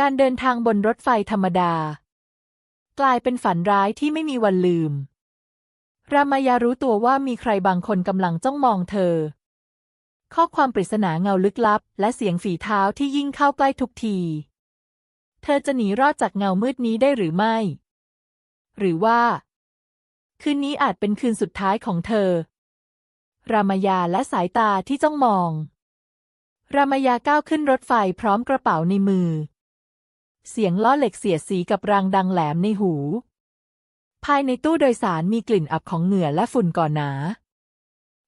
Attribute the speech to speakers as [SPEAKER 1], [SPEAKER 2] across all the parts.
[SPEAKER 1] การเดินทางบนรถไฟธรรมดา กลายเป็นฝันร้ายที่ไม่มีวันลืม รามายารู้ตัวว่ามีใครบางคนกำลังจ้องมองเธอ ข้อความปริศนาเงาลึกลับ และเสียงฝีเท้าที่ยิ่งเข้าใกล้ทุกที เธอจะหนีรอดจากเงามืดนี้ได้หรือไม่ หรือว่า คืนนี้อาจเป็นคืนสุดท้ายของเธอ รามายาและสายตาที่จ้องมอง รามายาก้าวขึ้นรถไฟพร้อมกระเป๋าในมือ เสียงล้อเหล็กเสียดสีกับรางดังแหลมในหู ภายในตู้โดยสารมีกลิ่นอับของเหงื่อและฝุ่นก่อนหนา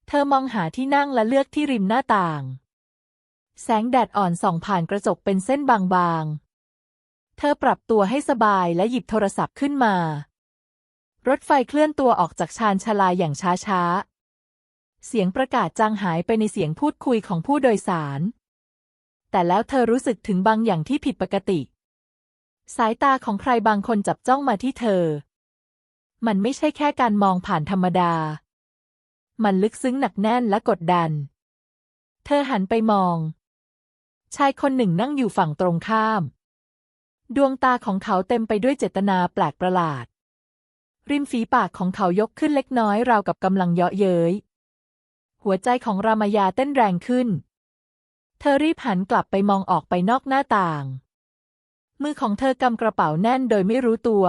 [SPEAKER 1] เธอมองหาที่นั่งและเลือกที่ริมหน้าต่าง แสงแดดอ่อนส่องผ่านกระจกเป็นเส้นบางๆ เธอปรับตัวให้สบายและหยิบโทรศัพท์ขึ้นมา รถไฟเคลื่อนตัวออกจากชานชาลาอย่างช้าๆ เสียงประกาศจางหายไปในเสียงพูดคุยของผู้โดยสาร แต่แล้วเธอรู้สึกถึงบางอย่างที่ผิดปกติ สายตาของใครบางคนจับจ้องมาที่เธอ มันไม่ใช่แค่การมองผ่านธรรมดา มันลึกซึ้งหนักแน่นและกดดัน เธอหันไปมอง ชายคนหนึ่งนั่งอยู่ฝั่งตรงข้าม ดวงตาของเขาเต็มไปด้วยเจตนาแปลกประหลาด ริมฝีปากของเขายกขึ้นเล็กน้อยราวกับกำลังเยาะเย้ย หัวใจของรามายาเต้นแรงขึ้น เธอรีบหันกลับไปมองออกไปนอกหน้าต่าง มือของเธอกำกระเป๋าแน่นโดยไม่รู้ตัว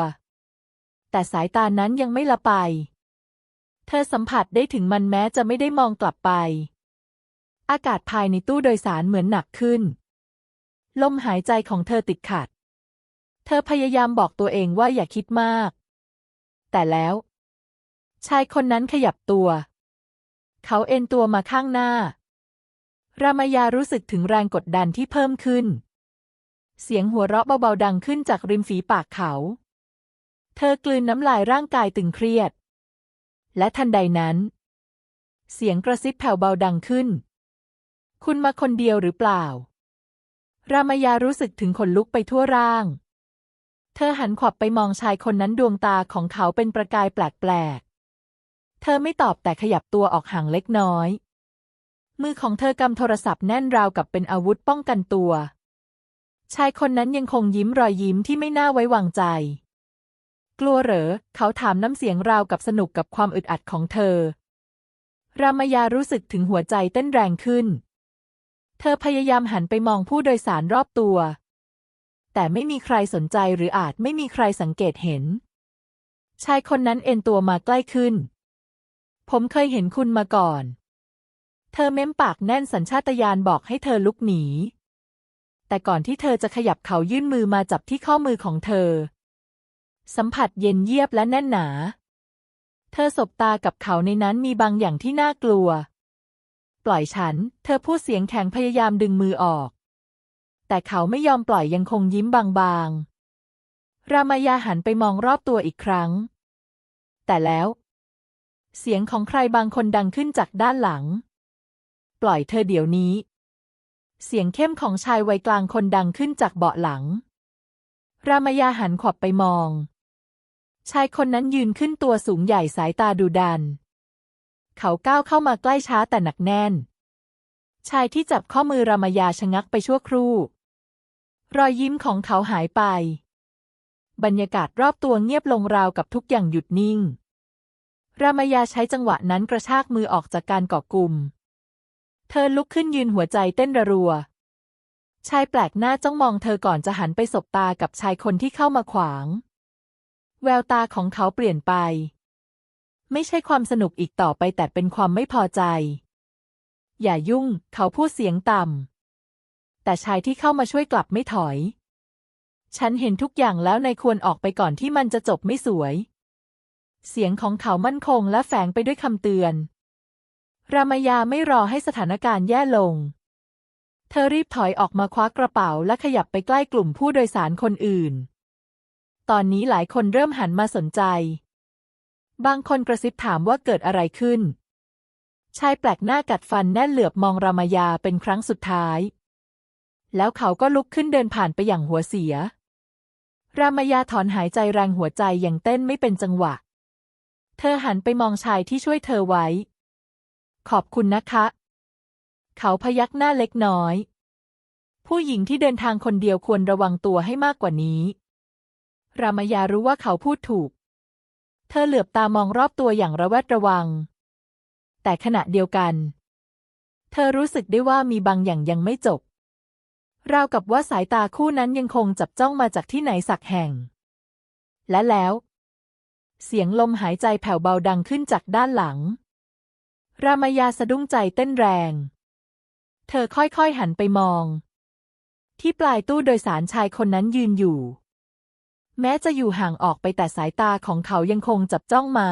[SPEAKER 1] แต่สายตานั้นยังไม่ละไป เธอสัมผัสได้ถึงมันแม้จะไม่ได้มองกลับไป อากาศภายในตู้โดยสารเหมือนหนักขึ้น ลมหายใจของเธอติดขัด เธอพยายามบอกตัวเองว่าอย่าคิดมาก แต่แล้ว ชายคนนั้นขยับตัว เขาเอ็นตัวมาข้างหน้า รามายารู้สึกถึงแรงกดดันที่เพิ่มขึ้น เสียงหัวเราะเบาๆดังขึ้นจากริมฝีปากเขา เธอกลืนน้ำลายร่างกายตึงเครียด และทันใดนั้น เสียงกระซิบแผ่วเบาดังขึ้น คุณมาคนเดียวหรือเปล่า รามายารู้สึกถึงขนลุกไปทั่วร่าง เธอหันขวับไปมองชายคนนั้นดวงตาของเขาเป็นประกายแปลกๆ เธอไม่ตอบแต่ขยับตัวออกห่างเล็กน้อย มือของเธอกำโทรศัพท์แน่นราวกับเป็นอาวุธป้องกันตัว ชายคนนั้นยังคงยิ้มรอยยิ้มที่ไม่น่าไว้วางใจ กลัวเหรอ เขาถามน้ำเสียงราวกับสนุกกับความอึดอัดของเธอ รามายารู้สึกถึงหัวใจเต้นแรงขึ้น เธอพยายามหันไปมองผู้โดยสารรอบตัว แต่ไม่มีใครสนใจหรืออาจไม่มีใครสังเกตเห็น ชายคนนั้นเอ็นตัวมาใกล้ขึ้น ผมเคยเห็นคุณมาก่อน เธอเม้มปากแน่นสัญชาตญาณบอกให้เธอลุกหนี แต่ก่อนที่เธอจะขยับเขายื่นมือมาจับที่ข้อมือของเธอ สัมผัสเย็นเยียบและแน่นหนา เธอสบตากับเขาในนั้นมีบางอย่างที่น่ากลัว ปล่อยฉัน เธอพูดเสียงแข็งพยายามดึงมือออก แต่เขาไม่ยอมปล่อยยังคงยิ้มบางๆ รามายาหันไปมองรอบตัวอีกครั้ง แต่แล้ว เสียงของใครบางคนดังขึ้นจากด้านหลัง ปล่อยเธอเดี๋ยวนี้ เสียงเข้มของชายวัยกลางคนดังขึ้นจากเบาะหลัง รามายาหันขวับไปมอง ชายคนนั้นยืนขึ้นตัวสูงใหญ่สายตาดุดัน เขาก้าวเข้ามาใกล้ช้าแต่หนักแน่น ชายที่จับข้อมือรามายาชะงักไปชั่วครู่ รอยยิ้มของเขาหายไป บรรยากาศรอบตัวเงียบลงราวกับทุกอย่างหยุดนิ่ง รามายาใช้จังหวะนั้นกระชากมือออกจากการเกาะกลุ่ม เธอลุกขึ้นยืนหัวใจเต้นระรัว ชายแปลกหน้าจ้องมองเธอก่อนจะหันไปสบตากับชายคนที่เข้ามาขวาง แววตาของเขาเปลี่ยนไป ไม่ใช่ความสนุกอีกต่อไปแต่เป็นความไม่พอใจ อย่ายุ่ง เขาพูดเสียงต่ำ แต่ชายที่เข้ามาช่วยกลับไม่ถอย ฉันเห็นทุกอย่างแล้วในควรออกไปก่อนที่มันจะจบไม่สวย เสียงของเขามั่นคงและแฝงไปด้วยคำเตือน รามายาไม่รอให้สถานการณ์แย่ลง เธอรีบถอยออกมาคว้ากระเป๋าและขยับไปใกล้กลุ่มผู้โดยสารคนอื่น ตอนนี้หลายคนเริ่มหันมาสนใจ บางคนกระซิบถามว่าเกิดอะไรขึ้น ชายแปลกหน้ากัดฟันแน่นเหลือบมองรามายาเป็นครั้งสุดท้าย แล้วเขาก็ลุกขึ้นเดินผ่านไปอย่างหัวเสีย รามายาถอนหายใจแรงหัวใจยังเต้นไม่เป็นจังหวะ เธอหันไปมองชายที่ช่วยเธอไว้ ขอบคุณนะคะ เขาพยักหน้าเล็กน้อย ผู้หญิงที่เดินทางคนเดียวควรระวังตัวให้มากกว่านี้ รามายารู้ว่าเขาพูดถูก เธอเหลือบตามองรอบตัวอย่างระแวดระวัง แต่ขณะเดียวกัน เธอรู้สึกได้ว่ามีบางอย่างยังไม่จบราวกับว่าสายตาคู่นั้นยังคงจับจ้องมาจากที่ไหนสักแห่ง และแล้ว เสียงลมหายใจแผ่วเบาดังขึ้นจากด้านหลัง รามายาสะดุ้งใจเต้นแรง เธอค่อยๆหันไปมอง ที่ปลายตู้โดยสารชายคนนั้นยืนอยู่ แม้จะอยู่ห่างออกไปแต่สายตาของเขายังคงจับจ้องมา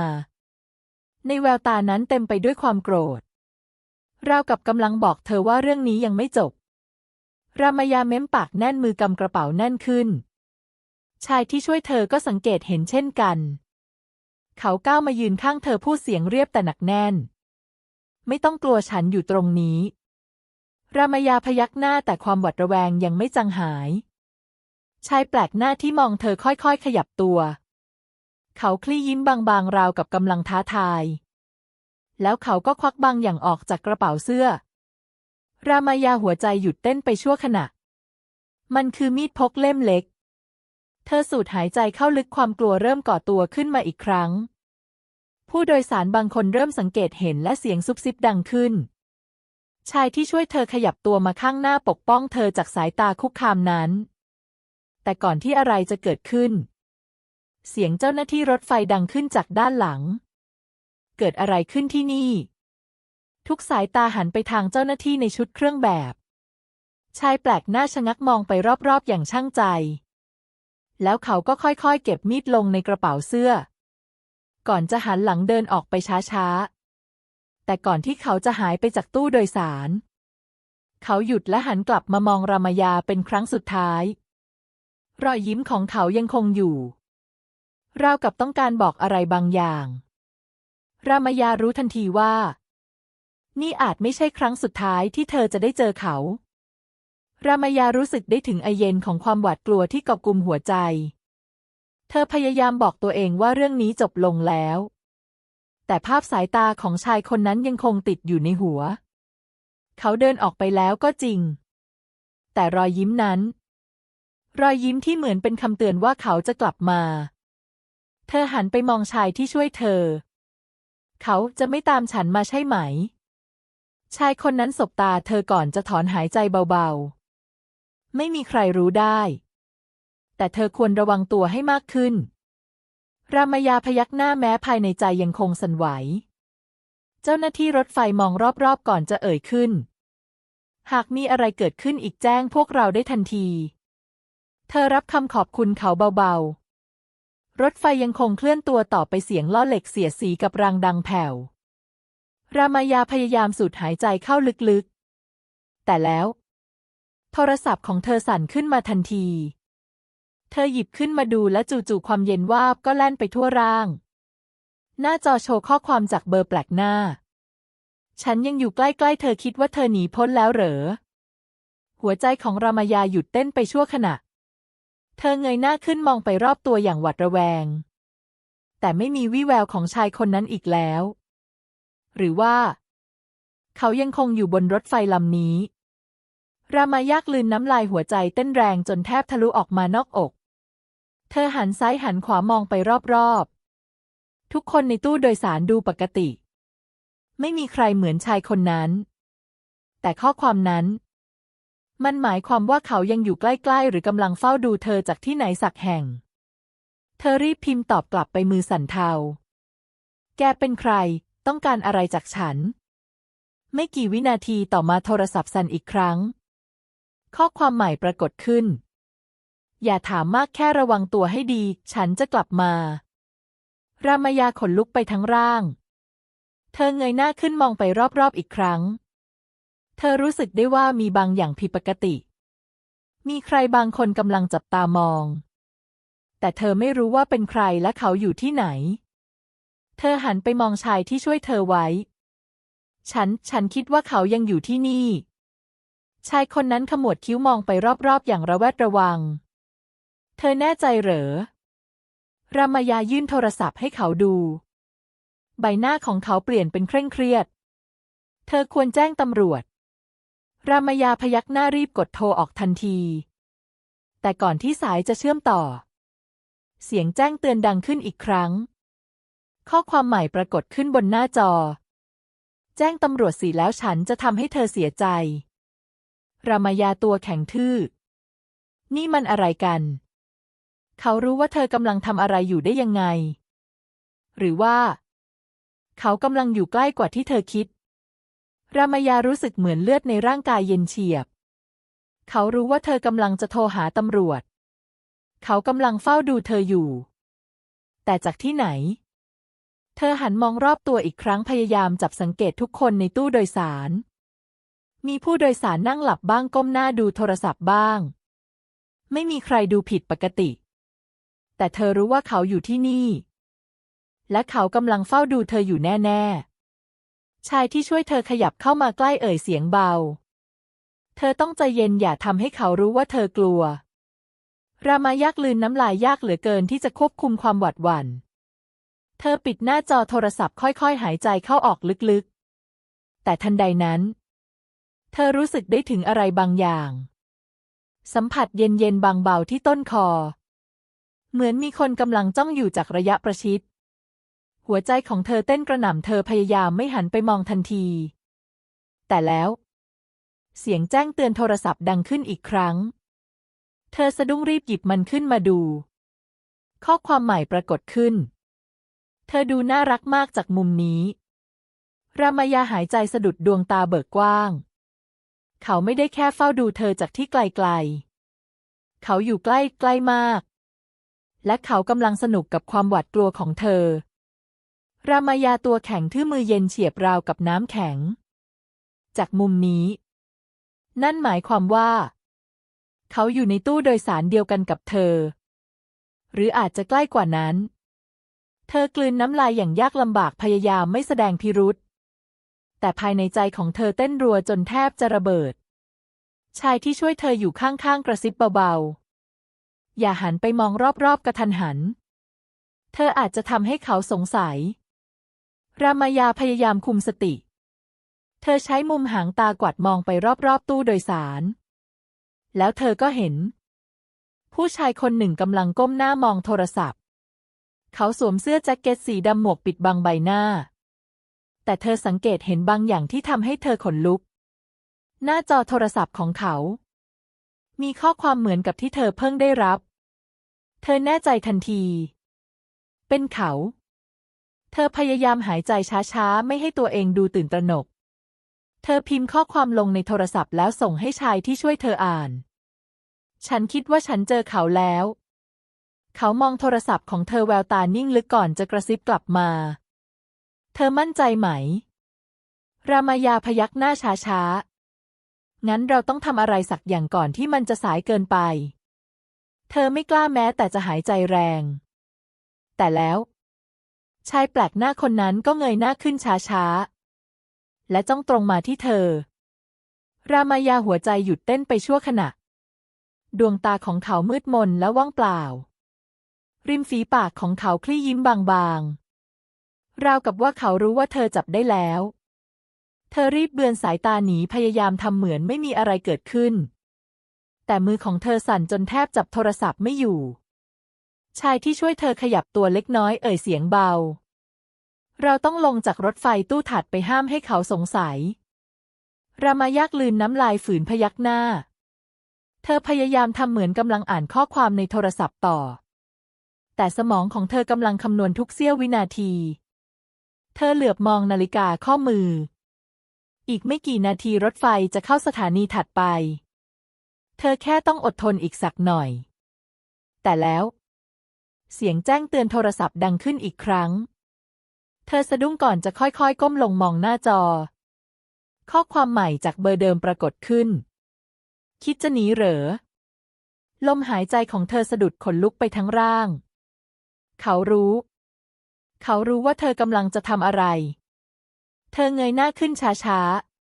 [SPEAKER 1] ในแววตานั้นเต็มไปด้วยความโกรธ ราวกับกำลังบอกเธอว่าเรื่องนี้ยังไม่จบ รามายาเม้มปากแน่นมือกำกระเป๋าแน่นขึ้น ชายที่ช่วยเธอก็สังเกตเห็นเช่นกัน เขาก้าวมายืนข้างเธอพูดเสียงเรียบแต่หนักแน่น ไม่ต้องกลัวฉันอยู่ตรงนี้ รามายาพยักหน้าแต่ความหวาดระแวงยังไม่จางหาย ชายแปลกหน้าที่มองเธอค่อยๆ ขยับตัว เขาคลี่ยิ้มบางๆ ราวกับกำลังท้าทาย แล้วเขาก็ควักบางอย่างออกจากกระเป๋าเสื้อ รามายาหัวใจหยุดเต้นไปชั่วขณะ มันคือมีดพกเล่มเล็ก เธอสูดหายใจเข้าลึกความกลัวเริ่มก่อตัวขึ้นมาอีกครั้ง ผู้โดยสารบางคนเริ่มสังเกตเห็นและเสียงซุบซิบดังขึ้น ชายที่ช่วยเธอขยับตัวมาข้างหน้าปกป้องเธอจากสายตาคุกคามนั้น แต่ก่อนที่อะไรจะเกิดขึ้น เสียงเจ้าหน้าที่รถไฟดังขึ้นจากด้านหลัง เกิดอะไรขึ้นที่นี่ ทุกสายตาหันไปทางเจ้าหน้าที่ในชุดเครื่องแบบ ชายแปลกหน้าชะงักมองไปรอบๆอย่างช่างใจ แล้วเขาก็ค่อยๆ เก็บมีดลงในกระเป๋าเสื้อ ก่อนจะหันหลังเดินออกไปช้าๆ แต่ก่อนที่เขาจะหายไปจากตู้โดยสาร เขาหยุดและหันกลับมามองรามายาเป็นครั้งสุดท้าย รอยยิ้มของเขายังคงอยู่ราวกับต้องการบอกอะไรบางอย่าง รามายารู้ทันทีว่า นี่อาจไม่ใช่ครั้งสุดท้ายที่เธอจะได้เจอเขา รามายารู้สึกได้ถึงไอเย็นของความหวาดกลัวที่กอบกุมหัวใจ เธอพยายามบอกตัวเองว่าเรื่องนี้จบลงแล้ว แต่ภาพสายตาของชายคนนั้นยังคงติดอยู่ในหัว เขาเดินออกไปแล้วก็จริง แต่รอยยิ้มนั้น รอยยิ้มที่เหมือนเป็นคำเตือนว่าเขาจะกลับมา เธอหันไปมองชายที่ช่วยเธอ เขาจะไม่ตามฉันมาใช่ไหม ชายคนนั้นสบตาเธอก่อนจะถอนหายใจเบาๆ ไม่มีใครรู้ได้ แต่เธอควรระวังตัวให้มากขึ้น รามายาพยักหน้าแม้ภายในใจยังคงสั่นไหว เจ้าหน้าที่รถไฟมองรอบๆก่อนจะเอ่ยขึ้น หากมีอะไรเกิดขึ้นอีกแจ้งพวกเราได้ทันที เธอรับคำขอบคุณเขาเบาๆ รถไฟยังคงเคลื่อนตัวต่อไปเสียงล้อเหล็กเสียดสีกับรางดังแผ่ว รามายาพยายามสูดหายใจเข้าลึกๆ แต่แล้ว โทรศัพท์ของเธอสั่นขึ้นมาทันที เธอหยิบขึ้นมาดูและจู่ๆความเย็นวาบก็แล่นไปทั่วร่าง หน้าจอโชว์ข้อความจากเบอร์แปลกหน้า ฉันยังอยู่ใกล้ๆ เธอคิดว่าเธอหนีพ้นแล้วเหรอ หัวใจของรามายาหยุดเต้นไปชั่วขณะ เธอเงยหน้าขึ้นมองไปรอบตัวอย่างหวาดระแวง แต่ไม่มีวี่แววของชายคนนั้นอีกแล้ว หรือว่า เขายังคงอยู่บนรถไฟลำนี้รามายากลืนน้ำลายหัวใจเต้นแรงจนแทบทะลุออกมานอกอก เธอหันซ้ายหันขวามองไปรอบๆ ทุกคนในตู้โดยสารดูปกติ ไม่มีใครเหมือนชายคนนั้น แต่ข้อความนั้น มันหมายความว่าเขายังอยู่ใกล้ๆ หรือกำลังเฝ้าดูเธอจากที่ไหนสักแห่ง เธอรีบพิมพ์ตอบกลับไปมือสั่นเทา แกเป็นใคร ต้องการอะไรจากฉัน ไม่กี่วินาทีต่อมาโทรศัพท์สั่นอีกครั้ง ข้อความใหม่ปรากฏขึ้น อย่าถามมากแค่ระวังตัวให้ดี ฉันจะกลับมา รามายาขนลุกไปทั้งร่าง เธอเงยหน้าขึ้นมองไปรอบๆอีกครั้ง เธอรู้สึกได้ว่ามีบางอย่างผิดปกติ มีใครบางคนกำลังจับตามอง แต่เธอไม่รู้ว่าเป็นใครและเขาอยู่ที่ไหน เธอหันไปมองชายที่ช่วยเธอไว้ ฉัน ฉันคิดว่าเขายังอยู่ที่นี่ ชายคนนั้นขมวดคิ้วมองไปรอบๆอย่างระแวดระวัง เธอแน่ใจเหรอ รามายายื่นโทรศัพท์ให้เขาดู ใบหน้าของเขาเปลี่ยนเป็นเคร่งเครียด เธอควรแจ้งตำรวจ รามายาพยักหน้ารีบกดโทรออกทันที แต่ก่อนที่สายจะเชื่อมต่อ เสียงแจ้งเตือนดังขึ้นอีกครั้ง ข้อความใหม่ปรากฏขึ้นบนหน้าจอ แจ้งตำรวจสิแล้วฉันจะทำให้เธอเสียใจ รามายาตัวแข็งทื่อ นี่มันอะไรกัน เขารู้ว่าเธอกำลังทำอะไรอยู่ได้ยังไง หรือว่า เขากำลังอยู่ใกล้กว่าที่เธอคิด รามายารู้สึกเหมือนเลือดในร่างกายเย็นเฉียบ เขารู้ว่าเธอกำลังจะโทรหาตำรวจ เขากำลังเฝ้าดูเธออยู่ แต่จากที่ไหน เธอหันมองรอบตัวอีกครั้งพยายามจับสังเกตทุกคนในตู้โดยสาร มีผู้โดยสารนั่งหลับบ้างก้มหน้าดูโทรศัพท์บ้าง ไม่มีใครดูผิดปกติ แต่เธอรู้ว่าเขาอยู่ที่นี่ และเขากำลังเฝ้าดูเธออยู่แน่ๆ ชายที่ช่วยเธอขยับเข้ามาใกล้เอ่ยเสียงเบา เธอต้องใจเย็นอย่าทำให้เขารู้ว่าเธอกลัว รามายักลืนน้ำลายยากเหลือเกินที่จะควบคุมความหวาดหวัน่น เธอปิดหน้าจอโทรศัพท์ค่อย ๆ หายใจเข้าออกลึกๆ แต่ทันใดนั้น เธอรู้สึกได้ถึงอะไรบางอย่าง สัมผัสเย็นๆบางเบาที่ต้นคอ เหมือนมีคนกำลังจ้องอยู่จากระยะประชิด หัวใจของเธอเต้นกระหน่ำเธอพยายามไม่หันไปมองทันที แต่แล้ว เสียงแจ้งเตือนโทรศัพท์ดังขึ้นอีกครั้ง เธอสะดุ้งรีบหยิบมันขึ้นมาดู ข้อความใหม่ปรากฏขึ้น เธอดูน่ารักมากจากมุมนี้ รามายาหายใจสะดุดดวงตาเบิกกว้าง เขาไม่ได้แค่เฝ้าดูเธอจากที่ไกลๆ เขาอยู่ใกล้ใกล้มาก และเขากำลังสนุกกับความหวาดกลัวของเธอ รามายาตัวแข็งทื่อมือเย็นเฉียบราวกับน้ำแข็ง จากมุมนี้ นั่นหมายความว่า เขาอยู่ในตู้โดยสารเดียวกันกับเธอ หรืออาจจะใกล้กว่านั้น เธอกลืนน้ำลายอย่างยากลำบากพยายามไม่แสดงพิรุษแต่ภายในใจของเธอเต้นรัวจนแทบจะระเบิด ชายที่ช่วยเธออยู่ข้างๆกระซิบเบาๆ อย่าหันไปมองรอบๆกระทันหัน เธออาจจะทำให้เขาสงสัย รามายาพยายามคุมสติ เธอใช้มุมหางตากวัดมองไปรอบๆตู้โดยสาร แล้วเธอก็เห็น ผู้ชายคนหนึ่งกำลังก้มหน้ามองโทรศัพท์ เขาสวมเสื้อแจ็คเก็ตสีดำหมวกปิดบังใบหน้า แต่เธอสังเกตเห็นบางอย่างที่ทำให้เธอขนลุก หน้าจอโทรศัพท์ของเขา มีข้อความเหมือนกับที่เธอเพิ่งได้รับ เธอแน่ใจทันที เป็นเขา เธอพยายามหายใจช้าๆ ไม่ให้ตัวเองดูตื่นตระหนก เธอพิมพ์ข้อความลงในโทรศัพท์แล้วส่งให้ชายที่ช่วยเธออ่าน ฉันคิดว่าฉันเจอเขาแล้ว เขามองโทรศัพท์ของเธอแววตานิ่งลึกก่อนจะกระซิบกลับมา เธอมั่นใจไหม รามายาพยักหน้าช้าๆ งั้นเราต้องทำอะไรสักอย่างก่อนที่มันจะสายเกินไป เธอไม่กล้าแม้แต่จะหายใจแรง แต่แล้ว ชายแปลกหน้าคนนั้นก็เงยหน้าขึ้นช้าๆ และจ้องตรงมาที่เธอ รามายาหัวใจหยุดเต้นไปชั่วขณะ ดวงตาของเขามืดมนและว่างเปล่า ริมฝีปากของเขาคลี่ยิ้มบางๆ ราวกับว่าเขารู้ว่าเธอจับได้แล้ว เธอรีบเบือนสายตาหนีพยายามทำเหมือนไม่มีอะไรเกิดขึ้น แต่มือของเธอสั่นจนแทบจับโทรศัพท์ไม่อยู่ ชายที่ช่วยเธอขยับตัวเล็กน้อยเอ่ยเสียงเบา เราต้องลงจากรถไฟตู้ถัดไปห้ามให้เขาสงสัย รามายักลืนน้ำลายฝืนพยักหน้า เธอพยายามทำเหมือนกำลังอ่านข้อความในโทรศัพท์ต่อ แต่สมองของเธอกำลังคำนวณทุกเสี้ยววินาที เธอเหลือบมองนาฬิกาข้อมือ อีกไม่กี่นาทีรถไฟจะเข้าสถานีถัดไป เธอแค่ต้องอดทนอีกสักหน่อย แต่แล้ว เสียงแจ้งเตือนโทรศัพท์ดังขึ้นอีกครั้ง เธอสะดุ้งก่อนจะค่อยๆ ก้มลงมองหน้าจอ ข้อความใหม่จากเบอร์เดิมปรากฏขึ้น คิดจะหนีเหรอ ลมหายใจของเธอสะดุดขนลุกไปทั้งร่าง เขารู้ เขารู้ว่าเธอกำลังจะทำอะไร เธอเงยหน้าขึ้นช้า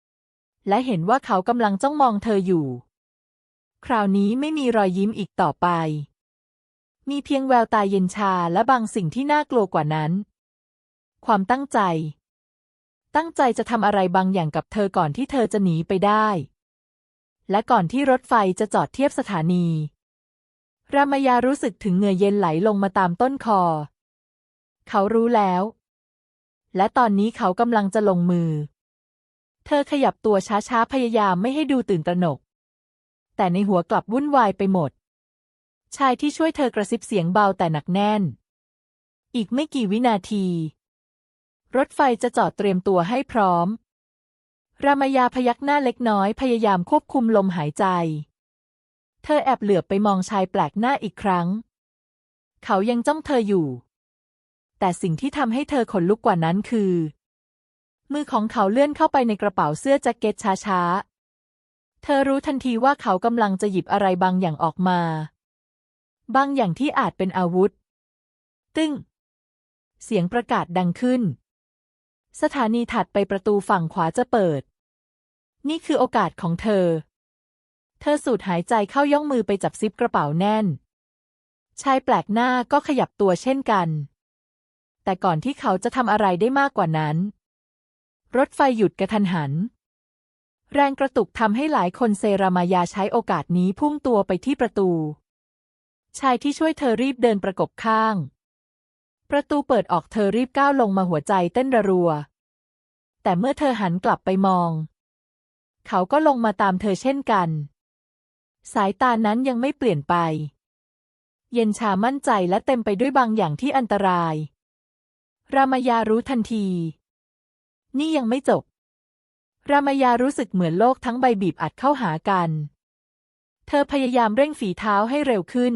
[SPEAKER 1] ๆ และเห็นว่าเขากำลังจ้องมองเธออยู่ คราวนี้ไม่มีรอยยิ้มอีกต่อไป มีเพียงแววตาเย็นชาและบางสิ่งที่น่ากลัวกว่านั้น ความตั้งใจ ตั้งใจจะทำอะไรบางอย่างกับเธอก่อนที่เธอจะหนีไปได้ และก่อนที่รถไฟจะจอดเทียบสถานี รามายารู้สึกถึงเหงื่อเย็นไหลลงมาตามต้นคอ เขารู้แล้ว และตอนนี้เขากำลังจะลงมือ เธอขยับตัวช้าๆ พยายามไม่ให้ดูตื่นตระหนก แต่ในหัวกลับวุ่นวายไปหมด ชายที่ช่วยเธอกระซิบเสียงเบาแต่หนักแน่น อีกไม่กี่วินาที รถไฟจะจอดเตรียมตัวให้พร้อม รามยาพยักหน้าเล็กน้อยพยายามควบคุมลมหายใจ เธอแอบเหลือบไปมองชายแปลกหน้าอีกครั้ง เขายังจ้องเธออยู่ แต่สิ่งที่ทำให้เธอขนลุกกว่านั้นคือ มือของเขาเลื่อนเข้าไปในกระเป๋าเสื้อแจ็คเก็ตช้าๆ เธอรู้ทันทีว่าเขากำลังจะหยิบอะไรบางอย่างออกมา บางอย่างที่อาจเป็นอาวุธ ตึ้ง เสียงประกาศดังขึ้น สถานีถัดไปประตูฝั่งขวาจะเปิด นี่คือโอกาสของเธอ เธอสูดหายใจเข้าย่องมือไปจับซิปกระเป๋าแน่น ชายแปลกหน้าก็ขยับตัวเช่นกัน แต่ก่อนที่เขาจะทำอะไรได้มากกว่านั้น รถไฟหยุดกระทันหัน แรงกระตุกทำให้หลายคนเซรามายาใช้โอกาสนี้พุ่งตัวไปที่ประตู ชายที่ช่วยเธอรีบเดินประกบข้าง ประตูเปิดออกเธอรีบก้าวลงมาหัวใจเต้นระรัว แต่เมื่อเธอหันกลับไปมอง เขาก็ลงมาตามเธอเช่นกัน สายตานั้นยังไม่เปลี่ยนไปเย็นชามั่นใจและเต็มไปด้วยบางอย่างที่อันตราย รามายารู้ทันที นี่ยังไม่จบ รามายารู้สึกเหมือนโลกทั้งใบบีบอัดเข้าหากัน เธอพยายามเร่งฝีเท้าให้เร็วขึ้น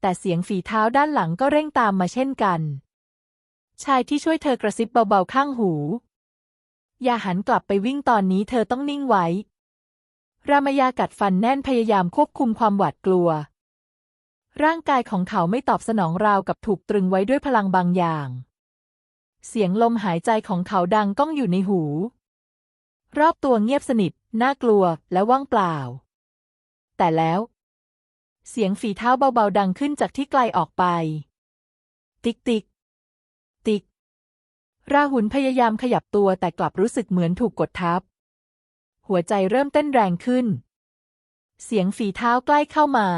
[SPEAKER 1] แต่เสียงฝีเท้าด้านหลังก็เร่งตามมาเช่นกัน ชายที่ช่วยเธอกระซิบเบาๆข้างหู อย่าหันกลับไปวิ่งตอนนี้เธอต้องนิ่งไว้ รามายากัดฟันแน่นพยายามควบคุมความหวาดกลัวร่างกายของเขาไม่ตอบสนองราวกับถูกตรึงไว้ด้วยพลังบางอย่าง เสียงลมหายใจของเขาดังก้องอยู่ในหู รอบตัวเงียบสนิท น่ากลัวและว่างเปล่า แต่แล้ว เสียงฝีเท้าเบาๆดังขึ้นจากที่ไกลออกไป ติ๊กติ๊กติ๊ก ราหุลพยายามขยับตัวแต่กลับรู้สึกเหมือนถูกกดทับ หัวใจเริ่มเต้นแรงขึ้น เสียงฝีเท้าใกล้เข้ามา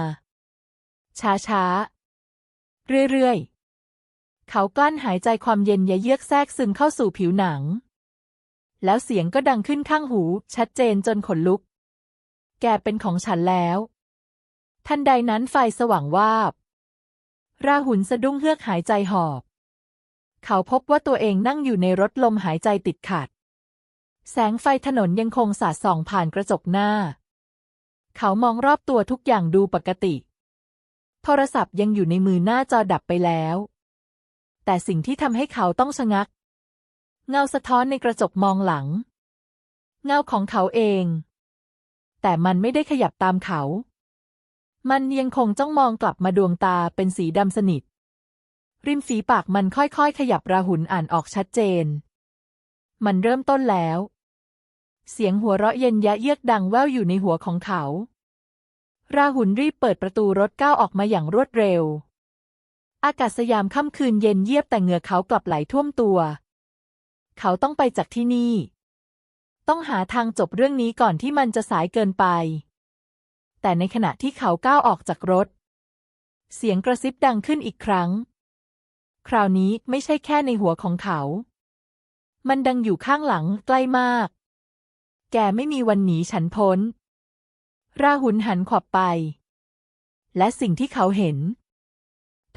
[SPEAKER 1] ช้าๆ เรื่อยๆ เขากลั้นหายใจความเย็นยะเยือกแทรกซึมเข้าสู่ผิวหนัง แล้วเสียงก็ดังขึ้นข้างหู ชัดเจนจนขนลุก แกเป็นของฉันแล้ว ทันใดนั้นไฟสว่างวาบ ราหุลสะดุ้งเฮือกหายใจหอบ เขาพบว่าตัวเองนั่งอยู่ในรถลมหายใจติดขัด แสงไฟถนนยังคงสาดส่องผ่านกระจกหน้า เขามองรอบตัวทุกอย่างดูปกติ โทรศัพท์ยังอยู่ในมือหน้าจอดับไปแล้ว แต่สิ่งที่ทำให้เขาต้องชะงัก เงาสะท้อนในกระจกมองหลัง เงาของเขาเอง แต่มันไม่ได้ขยับตามเขา มันยังคงจ้องมองกลับมาดวงตาเป็นสีดำสนิท ริมฝีปากมันค่อยๆ ขยับราหุลอ่านออกชัดเจน มันเริ่มต้นแล้ว เสียงหัวเราะเย็นยะเยือกดังแว่วอยู่ในหัวของเขา ราหุลรีบเปิดประตูรถก้าวออกมาอย่างรวดเร็ว อากาศยามค่ำคืนเย็นเยียบแต่เหงื่อเขากลับไหลท่วมตัว เขาต้องไปจากที่นี่ ต้องหาทางจบเรื่องนี้ก่อนที่มันจะสายเกินไป แต่ในขณะที่เขาก้าวออกจากรถ เสียงกระซิบดังขึ้นอีกครั้ง คราวนี้ไม่ใช่แค่ในหัวของเขา มันดังอยู่ข้างหลังใกล้มาก แกไม่มีวันหนีฉันพ้น ราหุลหันขวับไป และสิ่งที่เขาเห็น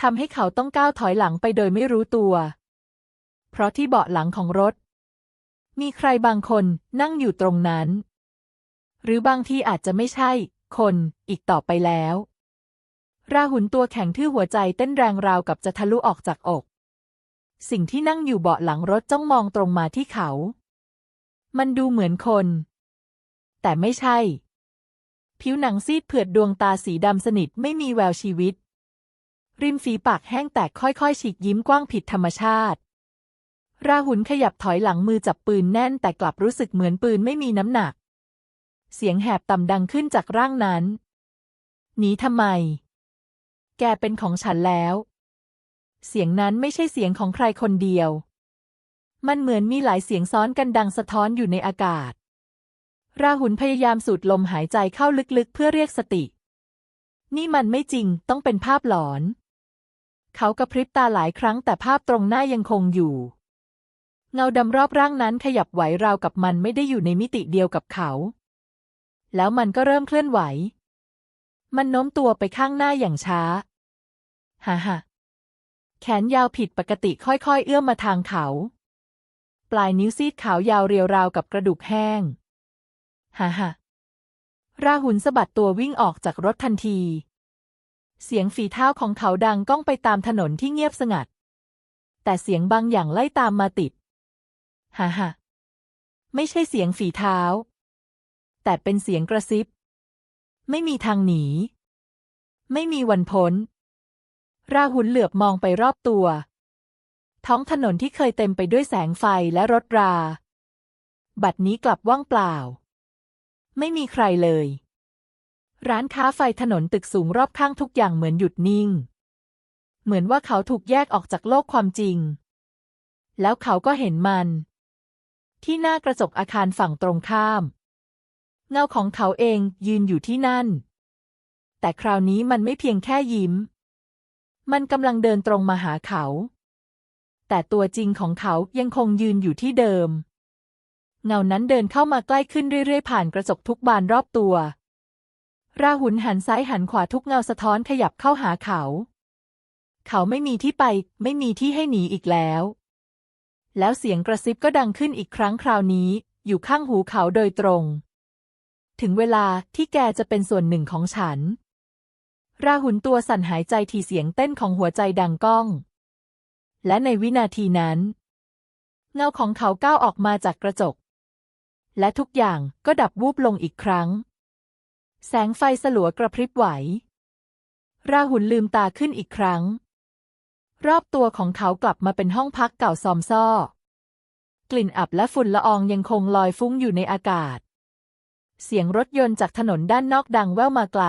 [SPEAKER 1] ทำให้เขาต้องก้าวถอยหลังไปโดยไม่รู้ตัว เพราะที่เบาะหลังของรถ มีใครบางคนนั่งอยู่ตรงนั้น หรือบางทีอาจจะไม่ใช่ คนอีกต่อไปแล้ว ราหุลตัวแข็งทื่อหัวใจเต้นแรงราวกับจะทะลุออกจากอก สิ่งที่นั่งอยู่เบาะหลังรถจ้องมองตรงมาที่เขา มันดูเหมือนคน แต่ไม่ใช่ ผิวหนังซีดเผือดดวงตาสีดำสนิทไม่มีแววชีวิต ริมฝีปากแห้งแตกค่อยๆ ฉีกยิ้มกว้างผิดธรรมชาติ ราหุลขยับถอยหลังมือจับปืนแน่นแต่กลับรู้สึกเหมือนปืนไม่มีน้ำหนัก เสียงแหบต่ำดังขึ้นจากร่างนั้น หนีทำไม แกเป็นของฉันแล้ว เสียงนั้นไม่ใช่เสียงของใครคนเดียว มันเหมือนมีหลายเสียงซ้อนกันดังสะท้อนอยู่ในอากาศ ราหุลพยายามสูดลมหายใจเข้าลึกๆ เพื่อเรียกสติ นี่มันไม่จริงต้องเป็นภาพหลอน เขากระพริบตาหลายครั้งแต่ภาพตรงหน้ายังคงอยู่ เงาดำรอบร่างนั้นขยับไหวราวกับมันไม่ได้อยู่ในมิติเดียวกับเขา แล้วมันก็เริ่มเคลื่อนไหว มันโน้มตัวไปข้างหน้าอย่างช้าฮ่าฮ่าแขนยาวผิดปกติค่อยๆ เอื้อมมาทางเขา ปลายนิ้วซีดขาวยาวเรียวราวกับกระดูกแห้งฮ่าฮ่าราหุลสะบัดตัววิ่งออกจากรถทันที เสียงฝีเท้าของเขาดังก้องไปตามถนนที่เงียบสงัด แต่เสียงบางอย่างไล่ตามมาติด ฮ่าฮ่าไม่ใช่เสียงฝีเท้า แต่เป็นเสียงกระซิบ ไม่มีทางหนี ไม่มีวันพ้น ราหุลเหลือบมองไปรอบตัว ท้องถนนที่เคยเต็มไปด้วยแสงไฟและรถรา บัดนี้กลับว่างเปล่า ไม่มีใครเลย ร้านค้าไฟถนนตึกสูงรอบข้างทุกอย่างเหมือนหยุดนิ่ง เหมือนว่าเขาถูกแยกออกจากโลกความจริง แล้วเขาก็เห็นมัน ที่หน้ากระจกอาคารฝั่งตรงข้าม เงาของเขาเองยืนอยู่ที่นั่น แต่คราวนี้มันไม่เพียงแค่ยิ้ม มันกำลังเดินตรงมาหาเขา แต่ตัวจริงของเขายังคงยืนอยู่ที่เดิม เงานั้นเดินเข้ามาใกล้ขึ้นเรื่อยๆ ผ่านกระจกทุกบานรอบตัว ราหุลหันซ้ายหันขวาทุกเงาสะท้อนขยับเข้าหาเขา เขาไม่มีที่ไป ไม่มีที่ให้หนีอีกแล้ว แล้วเสียงกระซิบก็ดังขึ้นอีกครั้งคราวนี้ อยู่ข้างหูเขาโดยตรง ถึงเวลาที่แกจะเป็นส่วนหนึ่งของฉัน ราหุลตัวสั่นหายใจทีเสียงเต้นของหัวใจดังก้อง และในวินาทีนั้น เงาของเขาก้าวออกมาจากกระจก และทุกอย่างก็ดับวูบลงอีกครั้ง แสงไฟสลัวกระพริบไหว ราหุลลืมตาขึ้นอีกครั้ง รอบตัวของเขากลับมาเป็นห้องพักเก่าซอมซ่อ กลิ่นอับและฝุ่นละอองยังคงลอยฟุ้งอยู่ในอากาศ เสียงรถยนต์จากถนนด้านนอกดังแว่วมาไกล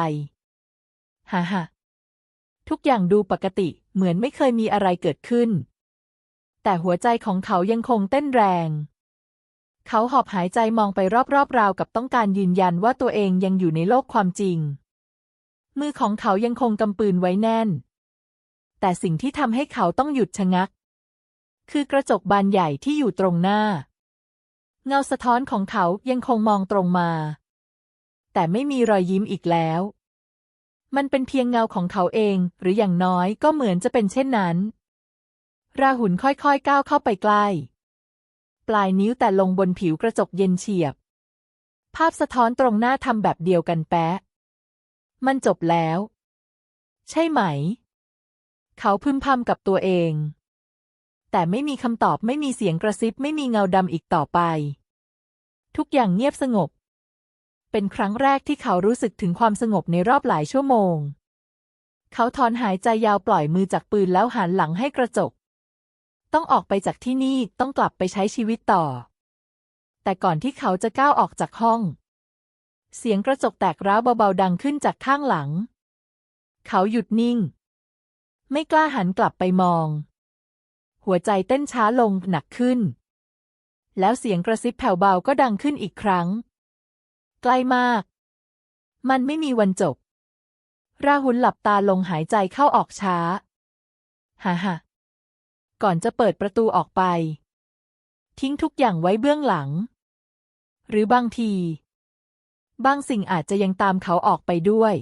[SPEAKER 1] ฮ่าฮ่าทุกอย่างดูปกติเหมือนไม่เคยมีอะไรเกิดขึ้น แต่หัวใจของเขายังคงเต้นแรง เขาหอบหายใจมองไปรอบๆราวกับต้องการยืนยันว่าตัวเองยังอยู่ในโลกความจริง มือของเขายังคงกำปืนไว้แน่น แต่สิ่งที่ทำให้เขาต้องหยุดชะงัก คือกระจกบานใหญ่ที่อยู่ตรงหน้า เงาสะท้อนของเขายังคงมองตรงมา แต่ไม่มีรอยยิ้มอีกแล้ว มันเป็นเพียงเงาของเขาเอง หรืออย่างน้อยก็เหมือนจะเป็นเช่นนั้น ราหุลค่อยๆก้าวเข้าไปใกล้ ปลายนิ้วแต่ลงบนผิวกระจกเย็นเฉียบ ภาพสะท้อนตรงหน้าทำแบบเดียวกันแป๊ะมันจบแล้ว ใช่ไหม เขาพึมพำกับตัวเอง แต่ไม่มีคำตอบไม่มีเสียงกระซิบไม่มีเงาดำอีกต่อไป ทุกอย่างเงียบสงบ เป็นครั้งแรกที่เขารู้สึกถึงความสงบในรอบหลายชั่วโมง เขาถอนหายใจยาวปล่อยมือจากปืนแล้วหันหลังให้กระจก ต้องออกไปจากที่นี่ต้องกลับไปใช้ชีวิตต่อ แต่ก่อนที่เขาจะก้าวออกจากห้อง เสียงกระจกแตกร้าวเบาๆดังขึ้นจากข้างหลัง เขาหยุดนิ่ง ไม่กล้าหันกลับไปมอง หัวใจเต้นช้าลงหนักขึ้น แล้วเสียงกระซิบแผ่วเบาก็ดังขึ้นอีกครั้ง ใกล้มาก มันไม่มีวันจบ ราหุลหลับตาลงหายใจเข้าออกช้า ฮ่าฮ่า ก่อนจะเปิดประตูออกไป ทิ้งทุกอย่างไว้เบื้องหลัง หรือบางที บางสิ่งอาจจะยังตามเขาออกไปด้วย